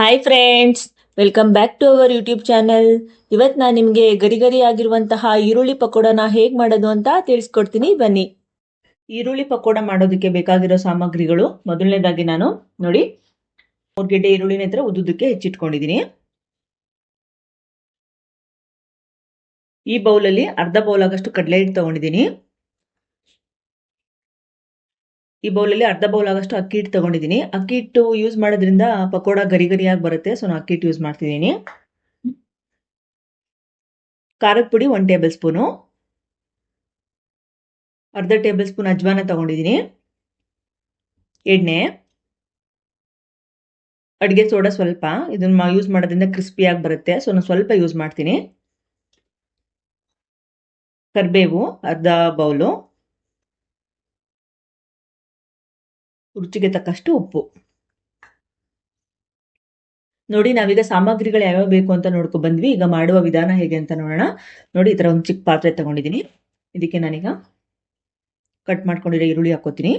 Hi friends welcome back to our YouTube channel ಇವತ್ತು ನಾನು ನಿಮಗೆ ಗರಿ ಗರಿ ಆಗಿರುವಂತಹ ಈರುಳ್ಳಿ ಪಕೋಡನ ಹೇಗೆ ಮಾಡೋದು ಅಂತ ತಿಳಿಸ್ಕೊಡ್ತೀನಿ. ಬನ್ನಿ. ಈರುಳ್ಳಿ ಪಕೋಡ ಮಾಡೋದಕ್ಕೆ ಬೇಕಾಗಿರೋ ಸಾಮಗ್ರಿಗಳು. ಮೊದಲನೇದಾಗಿ ನಾನು ನೋಡಿ ಮೂರು ಗೆಡ್ಡೆ ಈರುಳ್ಳಿನ ಹತ್ರ ಉದ್ದುದಕ್ಕೆ ಹೆಚ್ಚಿಟ್ಕೊಂಡಿದ್ದೀನಿ ಈ ಬೌಲಲ್ಲಿ ಅರ್ಧ ಬೌಲ್ ಆಗಷ್ಟು ಕಡಲೆ ಹಿಟ್ಟು ತಗೊಂಡಿದ್ದೀನಿ ಈ ಬೌಲಲ್ಲಿ ಅರ್ಧ ಬೌಲ್ ಆಗಷ್ಟು ಅಕ್ಕಿ ಹಿಟ್ಟು ತಗೊಂಡಿದ್ದೀನಿ. ಅಕ್ಕಿ ಹಿಟ್ಟು ಯೂಸ್ ಮಾಡೋದ್ರಿಂದ ಪಕೋಡ ಗರಿ ಗರಿಯಾಗಿ ಬರುತ್ತೆ. ಸೊ ನಾನು ಅಕ್ಕಿ ಹಿಟ್ಟು ಯೂಸ್ ಮಾಡ್ತಿದ್ದೀನಿ. ಖಾರದ ಪುಡಿ ಒನ್ ಟೇಬಲ್ ಸ್ಪೂನು. ಅರ್ಧ ಟೇಬಲ್ ಸ್ಪೂನ್ ಅಜ್ವಾನ ತಗೊಂಡಿದ್ದೀನಿ. ಎಣ್ಣೆ. ಅಡುಗೆ ಸೋಡಾ ಸ್ವಲ್ಪ. ಇದನ್ನ ಯೂಸ್ ಮಾಡೋದ್ರಿಂದ ಕ್ರಿಸ್ಪಿಯಾಗಿ ಬರುತ್ತೆ. ಸೊ ನಾನು ಸ್ವಲ್ಪ ಯೂಸ್ ಮಾಡ್ತೀನಿ. ಕರಿಬೇವು, ಅರ್ಧ ಬೌಲು. ರುಚಿಗೆ ತಕ್ಕಷ್ಟು ಉಪ್ಪು. ನೋಡಿ, ನಾವೀಗ ಸಾಮಗ್ರಿಗಳು ಯಾವ್ಯಾವ ಬೇಕು ಅಂತ ನೋಡ್ಕೊ ಬಂದ್ವಿ. ಈಗ ಮಾಡುವ ವಿಧಾನ ಹೇಗೆ ಅಂತ ನೋಡೋಣ. ನೋಡಿ, ಈ ಥರ ಒಂದು ಚಿಕ್ಕ ಪಾತ್ರೆ ತಗೊಂಡಿದ್ದೀನಿ. ಇದಕ್ಕೆ ನಾನೀಗ ಕಟ್ ಮಾಡ್ಕೊಂಡಿರೋ ಈರುಳ್ಳಿ ಹಾಕೋತೀನಿ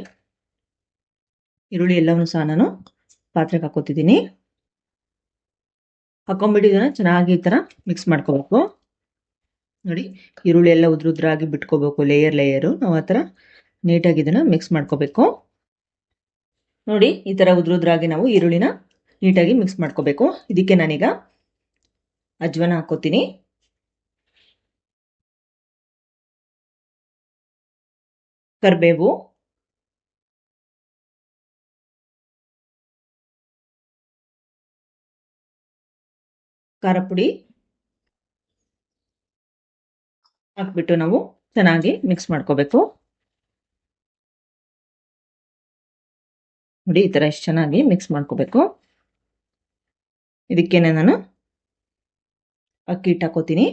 ಈರುಳ್ಳಿ ಎಲ್ಲವನ್ನು ಸಹ ನಾನು ಪಾತ್ರೆಗೆ ಹಾಕೋತಿದ್ದೀನಿ ಹಾಕೊಂಡ್ಬಿಟ್ಟು ಇದನ್ನ ಚೆನ್ನಾಗಿ ಈ ಥರ ಮಿಕ್ಸ್ ಮಾಡ್ಕೋಬೇಕು. ನೋಡಿ, ಈರುಳ್ಳಿ ಎಲ್ಲ ಉದ್ರುದ್ರಾಗಿ ಬಿಟ್ಕೋಬೇಕು ಲೇಯರ್ ಲೇಯರು ನಾವು ಆ ಥರ ನೀಟಾಗಿ ಇದನ್ನು ಮಿಕ್ಸ್ ಮಾಡ್ಕೋಬೇಕು. ನೋಡಿ, ಈ ಥರ ಉದ್ರುದ್ರಾಗಿ ನಾವು ಈರುಳ್ಳಿನ ನೀಟಾಗಿ ಮಿಕ್ಸ್ ಮಾಡ್ಕೋಬೇಕು. ಇದಕ್ಕೆ ನಾನೀಗ ಅಜ್ವನ ಹಾಕೋತೀನಿ. ಕರಿಬೇವು. ಖಾರ ಪುಡಿ. ಹಾಕ್ಬಿಟ್ಟು ನಾವು ಚೆನ್ನಾಗಿ ಮಿಕ್ಸ್ ಮಾಡ್ಕೋಬೇಕು. ನೋಡಿ, ಈ ಥರ ಎಷ್ಟು ಚೆನ್ನಾಗಿ ಮಿಕ್ಸ್ ಮಾಡ್ಕೋಬೇಕು. ಇದಕ್ಕೇನೆ ನಾನು ಅಕ್ಕಿ ಹಿಟ್ಟು ಹಾಕೋತೀನಿ.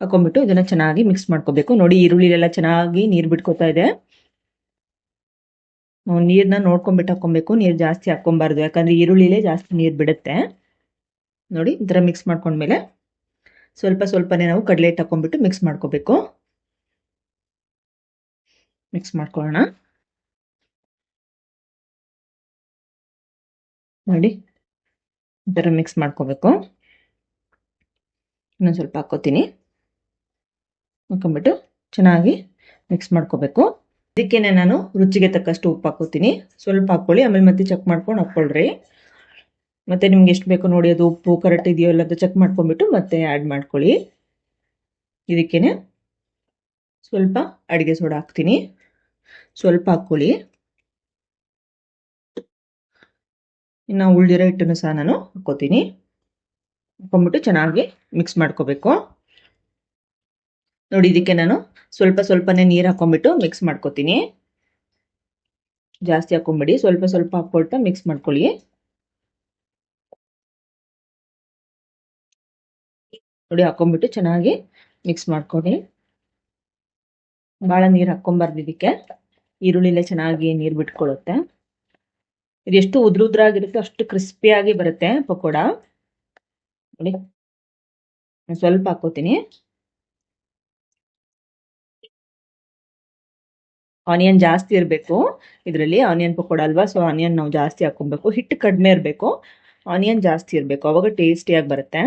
ಹಾಕೊಂಡ್ಬಿಟ್ಟು ಇದನ್ನು ಚೆನ್ನಾಗಿ ಮಿಕ್ಸ್ ಮಾಡ್ಕೋಬೇಕು. ನೋಡಿ, ಈರುಳ್ಳಿಲೆಲ್ಲ ಚೆನ್ನಾಗಿ ನೀರು ಬಿಟ್ಕೋತಾ ಇದೆ. ನಾವು ನೀರನ್ನ ನೋಡ್ಕೊಂಡ್ಬಿಟ್ಟು ಹಾಕೊಬೇಕು ನೀರು ಜಾಸ್ತಿ ಹಾಕ್ಕೊಬಾರ್ದು ಯಾಕಂದರೆ ಈರುಳ್ಳಿಲೇ ಜಾಸ್ತಿ ನೀರು ಬಿಡುತ್ತೆ. ನೋಡಿ, ಈ ಥರ ಮಿಕ್ಸ್ ಮಾಡ್ಕೊಂಡ್ಮೇಲೆ ಸ್ವಲ್ಪ ಸ್ವಲ್ಪನೇ ನಾವು ಕಡಲೆ ಹಿಟ್ಟು ಹಾಕೊಂಡ್ಬಿಟ್ಟು ಮಿಕ್ಸ್ ಮಾಡ್ಕೋಬೇಕು. ಮಿಕ್ಸ್ ಮಾಡ್ಕೊಳ್ಳೋಣ. ನೋಡಿ, ಈ ಮಿಕ್ಸ್ ಮಾಡ್ಕೋಬೇಕು. ಇನ್ನೊಂದು ಸ್ವಲ್ಪ ಹಾಕೋತೀನಿ ಹಾಕೊಂಡ್ಬಿಟ್ಟು ಚೆನ್ನಾಗಿ ಮಿಕ್ಸ್ ಮಾಡ್ಕೋಬೇಕು. ಇದಕ್ಕೇನೆ ನಾನು ರುಚಿಗೆ ತಕ್ಕಷ್ಟು ಉಪ್ಪು ಹಾಕೋತೀನಿ ಸ್ವಲ್ಪ ಹಾಕ್ಕೊಳ್ಳಿ, ಆಮೇಲೆ ಮತ್ತೆ ಚೆಕ್ ಮಾಡ್ಕೊಂಡು ಹಾಕ್ಕೊಳ್ರಿ. ಮತ್ತೆ ನಿಮ್ಗೆ ಎಷ್ಟು ಬೇಕು ನೋಡಿ, ಅದು ಉಪ್ಪು, ಕರೆಕ್ಟ್ ಇದೆಯೋ ಇಲ್ಲ ಅಂತ ಚೆಕ್ ಮಾಡ್ಕೊಂಡ್ಬಿಟ್ಟು ಮತ್ತೆ ಆ್ಯಡ್ ಮಾಡ್ಕೊಳ್ಳಿ. ಇದಕ್ಕೇನೆ ಸ್ವಲ್ಪ ಅಡುಗೆ ಸೋಡಾ ಹಾಕ್ತೀನಿ. ಸ್ವಲ್ಪ ಹಾಕ್ಕೊಳ್ಳಿ. ಇನ್ನು ಉಳಿದಿರೋ ಹಿಟ್ಟನ್ನು ಸಹ ನಾನು ಹಾಕ್ಕೋತೀನಿ ಹಾಕೊಂಡ್ಬಿಟ್ಟು ಚೆನ್ನಾಗಿ ಮಿಕ್ಸ್ ಮಾಡ್ಕೋಬೇಕು. ನೋಡಿ, ಇದಕ್ಕೆ ನಾನು ಸ್ವಲ್ಪ ಸ್ವಲ್ಪನೇ ನೀರು ಹಾಕೊಂಡ್ಬಿಟ್ಟು ಮಿಕ್ಸ್ ಮಾಡ್ಕೋತೀನಿ. ಜಾಸ್ತಿ ಹಾಕೊಂಬಿಡಿ ಸ್ವಲ್ಪ ಸ್ವಲ್ಪ ಹಾಕ್ಕೊಳ್ತಾ ಮಿಕ್ಸ್ ಮಾಡ್ಕೊಳ್ಳಿ. ನೋಡಿ, ಹಾಕೊಂಡ್ಬಿಟ್ಟು ಚೆನ್ನಾಗಿ ಮಿಕ್ಸ್ ಮಾಡ್ಕೊಳ್ಳಿ. ಭಾಳ ನೀರು ಹಾಕ್ಕೊಂಬಾರ್ದು ಇದಕ್ಕೆ. ಈರುಳ್ಳಿಲೆ ಚೆನ್ನಾಗಿ ನೀರು ಬಿಟ್ಕೊಳ್ಳುತ್ತೆ. ಇದು ಎಷ್ಟು ಉದ್ರುದ್ರಾಗಿರುತ್ತೆ, ಅಷ್ಟು ಕ್ರಿಸ್ಪಿಯಾಗಿ ಬರುತ್ತೆ ಪಕೋಡ. ನೋಡಿ ಸ್ವಲ್ಪ ಹಾಕೋತೀನಿ. ಆನಿಯನ್ ಜಾಸ್ತಿ ಇರಬೇಕು. ಇದರಲ್ಲಿ ಆನಿಯನ್ ಪಕೋಡ ಅಲ್ವಾ ಸೊ ಆನಿಯನ್ ನಾವು ಜಾಸ್ತಿ ಹಾಕೊಬೇಕು ಹಿಟ್ಟು ಕಡಿಮೆ ಇರಬೇಕು. ಆನಿಯನ್ ಜಾಸ್ತಿ ಇರಬೇಕು. ಅವಾಗ ಟೇಸ್ಟಿಯಾಗಿ ಬರುತ್ತೆ.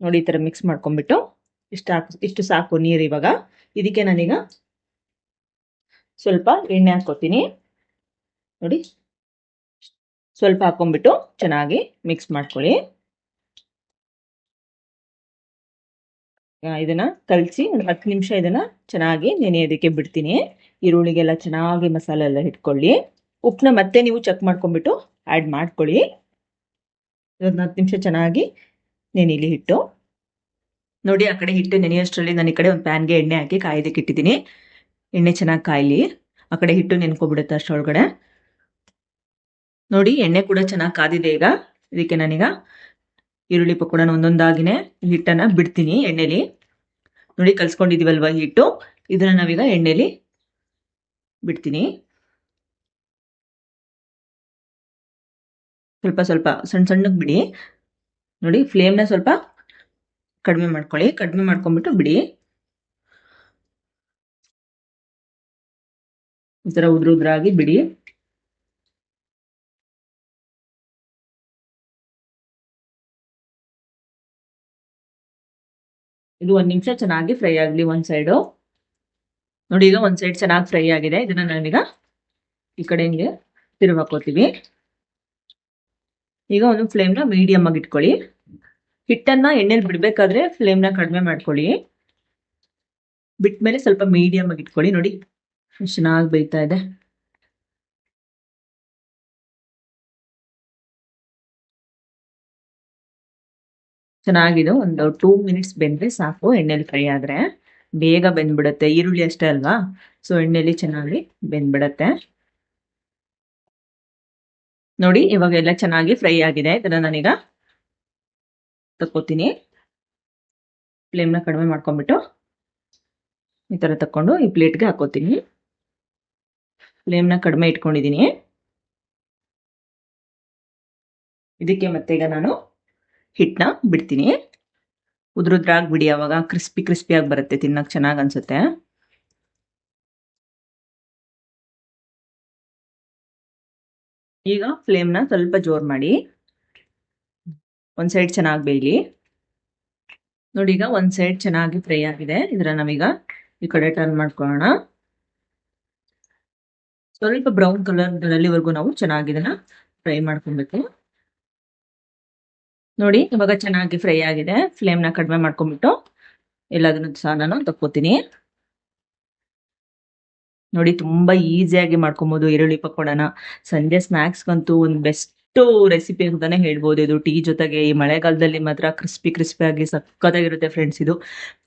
ನೋಡಿ, ಈ ಥರ ಮಿಕ್ಸ್ ಮಾಡ್ಕೊಂಡ್ಬಿಟ್ಟು ಇಷ್ಟು ಹಾಕಿ, ಇಷ್ಟು ಸಾಕು ನೀರು ಇವಾಗ. ಇದಕ್ಕೆ ನಾನೀಗ ಸ್ವಲ್ಪ ಎಣ್ಣೆ ಹಾಕ್ಕೋತೀನಿ ನೋಡಿ, ಸ್ವಲ್ಪ ಹಾಕೊಂಡ್ಬಿಟ್ಟು ಚೆನ್ನಾಗಿ ಮಿಕ್ಸ್ ಮಾಡ್ಕೊಳ್ಳಿ. ಇದನ್ನ ಕಲಸಿ ಒಂದು ಹತ್ತು ನಿಮಿಷ ಇದನ್ನ ಚೆನ್ನಾಗಿ ನೆನೆಯೋದಕ್ಕೆ ಬಿಡ್ತೀನಿ. ಈರುಳ್ಳಿಗೆಲ್ಲ ಚೆನ್ನಾಗಿ ಮಸಾಲೆ ಎಲ್ಲ ಇಟ್ಕೊಳ್ಳಿ ಉಪ್ಪನ್ನ ಮತ್ತೆ ನೀವು ಚೆಕ್ ಮಾಡ್ಕೊಂಡ್ಬಿಟ್ಟು ಆ್ಯಡ್ ಮಾಡ್ಕೊಳ್ಳಿ. ಇದೊಂದು ಹತ್ತು ನಿಮಿಷ ಚೆನ್ನಾಗಿ ನೆನೆಯಲಿ ಹಿಟ್ಟು. ನೋಡಿ, ಆ ಕಡೆ ಹಿಟ್ಟು ನೆನೆಯೋಷ್ಟರಲ್ಲಿ ನಾನು ಈ ಕಡೆ ಒಂದು ಪ್ಯಾನ್ಗೆ ಎಣ್ಣೆ ಹಾಕಿ ಕಾಯೋದಕ್ಕೆ ಇಟ್ಟಿದ್ದೀನಿ. ಎಣ್ಣೆ ಚೆನ್ನಾಗಿ ಕಾಯಲಿ, ಆ ಕಡೆ ಹಿಟ್ಟು ನೆನ್ಕೊಬಿಡುತ್ತೆ ಅಷ್ಟೊಳಗಡೆ. ನೋಡಿ, ಎಣ್ಣೆ ಕೂಡ ಚೆನ್ನಾಗಿ ಕಾದಿದೆ ಈಗ. ಇದಕ್ಕೆ ನಾನೀಗ ಈರುಳ್ಳಿ ಪಕೋಡನ ಒಂದೊಂದಾಗಿನೇ ಹಿಟ್ಟನ್ನು ಬಿಡ್ತೀನಿ ಎಣ್ಣೆಲಿ. ನೋಡಿ ಕಲ್ಸ್ಕೊಂಡಿದ್ದೀವಲ್ವ ಹಿಟ್ಟು? ಇದನ್ನ ನಾವೀಗ ಎಣ್ಣೆಲಿ ಬಿಡ್ತೀನಿ. ಸ್ವಲ್ಪ ಸ್ವಲ್ಪ ಸಣ್ಣ ಸಣ್ಣಗೆ ಬಿಡಿ. ನೋಡಿ ಫ್ಲೇಮ್ನ ಸ್ವಲ್ಪ ಕಡಿಮೆ ಮಾಡ್ಕೊಳ್ಳಿ. ಕಡಿಮೆ ಮಾಡ್ಕೊಂಡ್ಬಿಟ್ಟು ಬಿಡಿ. ಒಂಥರ ಉದ್ರುದ್ರಾಗಿ ಬಿಡಿ. ಇದು ಒಂದ್ ನಿಮಿಷ ಚೆನ್ನಾಗಿ ಫ್ರೈ ಆಗಲಿ ಒಂದ್ ಸೈಡು. ನೋಡಿ ಈಗ ಒಂದ್ ಸೈಡ್ ಚೆನ್ನಾಗಿ ಫ್ರೈ ಆಗಿದೆ. ಇದನ್ನ ನಾನೀಗ ಈ ಕಡೆ ಹಿಂಗೆ ತಿರುಗಾಕೋತೀವಿ ಈಗ ಒಂದು ನ ಮೀಡಿಯಂ ಆಗಿ ಇಟ್ಕೊಳ್ಳಿ. ಹಿಟ್ಟನ್ನ ಎಣ್ಣೆಲಿ ಬಿಡ್ಬೇಕಾದ್ರೆ ನ ಕಡಿಮೆ ಮಾಡ್ಕೊಳ್ಳಿ. ಬಿಟ್ಟ ಮೇಲೆ ಸ್ವಲ್ಪ ಮೀಡಿಯಂ ಆಗಿ ಇಟ್ಕೊಳ್ಳಿ. ನೋಡಿ ಚೆನ್ನಾಗಿ ಬೇಯ್ತಾ ಇದೆ. ಚೆನ್ನಾಗಿದೆ. ಒಂದು ಟೂ ಮಿನಿಟ್ಸ್ ಬೆಂದ್ರೆ ಸಾಕು. ಎಣ್ಣೆಲಿ ಫ್ರೈ ಆದ್ರೆ ಬೇಗ ಬೆಂದ್ಬಿಡುತ್ತೆ. ಈರುಳ್ಳಿ ಅಷ್ಟೇ ಅಲ್ವಾ? ಸೊ, ಎಣ್ಣೆಲಿ ಚೆನ್ನಾಗಿ ಬೆಂದ್ಬಿಡತ್ತೆ. ನೋಡಿ ಇವಾಗ ಎಲ್ಲ ಚೆನ್ನಾಗಿ ಫ್ರೈ ಆಗಿದೆ. ಇದನ್ನ ನಾನೀಗ ತಕ್ಕೋತೀನಿ. ಫ್ಲೇಮ್ನ ಕಡಿಮೆ ಮಾಡ್ಕೊಂಡ್ಬಿಟ್ಟು ಈ ಥರ ತಕ್ಕೊಂಡು ಈ ಪ್ಲೇಟ್ಗೆ ಹಾಕೋತೀನಿ. ಫ್ಲೇಮ್ನ ಕಡಿಮೆ ಇಟ್ಕೊಂಡಿದ್ದೀನಿ ಇದಕ್ಕೆ ಮತ್ತೆ ಈಗ ನಾನು ಹಿಟ್ಟನ್ನ ಬಿಡ್ತೀನಿ. ಉದ್ರುದ್ರಾಗಿ ಬಿಡಿ ಅವಾಗ ಕ್ರಿಸ್ಪಿ ಕ್ರಿಸ್ಪಿಯಾಗಿ ಬರುತ್ತೆ ತಿನ್ನಕ್ಕೆ ಚೆನ್ನಾಗಿ ಅನ್ಸುತ್ತೆ. ಈಗ ಫ್ಲೇಮ್ನ ಸ್ವಲ್ಪ ಜೋರ್ ಮಾಡಿ. ಒಂದು ಸೈಡ್ ಚೆನ್ನಾಗಿ ಬೇಯಲಿ. ನೋಡಿ ಈಗ ಒಂದು ಸೈಡ್ ಚೆನ್ನಾಗಿ ಫ್ರೈ ಆಗಿದೆ. ಇದರ ನಾವೀಗ ಈ ಕಡೆ ಟರ್ನ್ ಮಾಡ್ಕೊಳ್ಳೋಣ. ಸ್ವಲ್ಪ ಬ್ರೌನ್ ಕಲರ್ ಅಲ್ಲಿವರೆಗೂ ನಾವು ಚೆನ್ನಾಗಿ ಇದನ್ನ ಫ್ರೈ ಮಾಡ್ಕೊಬೇಕು. ನೋಡಿ, ಇವಾಗ ಚೆನ್ನಾಗಿ ಫ್ರೈ ಆಗಿದೆ. ಫ್ಲೇಮ್ನ ಕಡಿಮೆ ಮಾಡ್ಕೊಂಡ್ಬಿಟ್ಟು ಎಲ್ಲದನ್ನು ಸಹ ನಾನು ತಕ್ಕೋತೀನಿ. ನೋಡಿ, ತುಂಬಾ ಈಸಿಯಾಗಿ ಮಾಡ್ಕೊಬೋದು ಈರುಳ್ಳಿ ಪಕೋಡನ. ಸಂಜೆ ಸ್ನಾಕ್ಸ್ಗಂತೂ ಒಂದು ಬೆಸ್ಟ್ ರೆಸಿಪಿ ಅಂತಾನೆ ಹೇಳ್ಬೋದು. ಇದು ಟೀ ಜೊತೆಗೆ ಈ ಮಳೆಗಾಲದಲ್ಲಿ ಮಾತ್ರ ಕ್ರಿಸ್ಪಿ ಕ್ರಿಸ್ಪಿ ಆಗಿ ಸಕ್ಕತ್ತಾಗಿರುತ್ತೆ ಫ್ರೆಂಡ್ಸ್ ಇದು.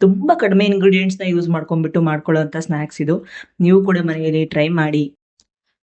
ತುಂಬಾ ಕಡಿಮೆ ಇಂಗ್ರೀಡಿಯೆಂಟ್ಸ್ನ ಯೂಸ್ ಮಾಡ್ಕೊಂಡ್ಬಿಟ್ಟು ಮಾಡ್ಕೊಳ್ಳೋ ಸ್ನಾಕ್ಸ್ ಇದು. ನೀವು ಕೂಡ ಮನೆಯಲ್ಲಿ ಟ್ರೈ ಮಾಡಿ.